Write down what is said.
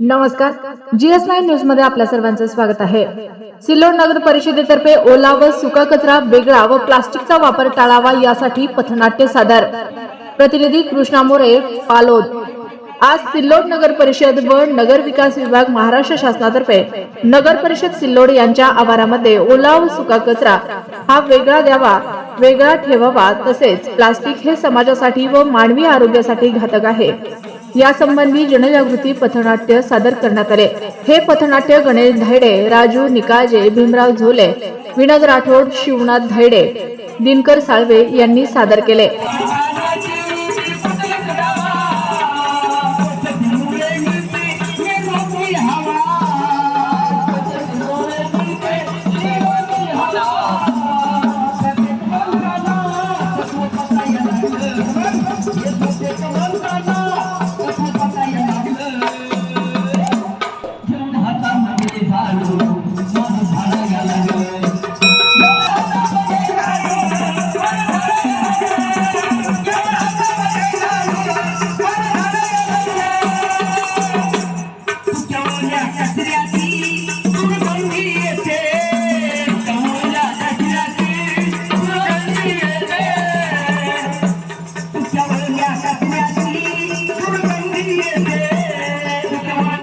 नमस्कार. GS nine न्यूजमध्ये आपल्या सर्वांचं स्वागत आहे. सिल्लोड नगर परिषदेतर्फे ओला व सुका कचरा वेगळा व प्लास्टिकचा वापर टाळावा यासाठी पथनाट्य सादर. प्रतिनिधी कृष्णा मोरे पालोद. आज सिल्लोड नगर परिषद व नगर विकास विभाग महाराष्ट्र शासनातर्फे नगर परिषद सिल्लोड यांच्या आवारामध्ये ओला व सुका कचरा हा वेगळा द्यावा वेगळा ठेवावा तसेच प्लास्टिक हे समाजासाठी व मानवी आरोग्यासाठी घातक आहे. यासंबंधी जनजागृती पथनाट्य सादर करण्यात आले. हे पथनाट्य गणेश धायडे राजू निकाजे भीमराव झोले विनोद राठोड शिवनाथ धायडे दिनकर साळवे यांनी सादर केले.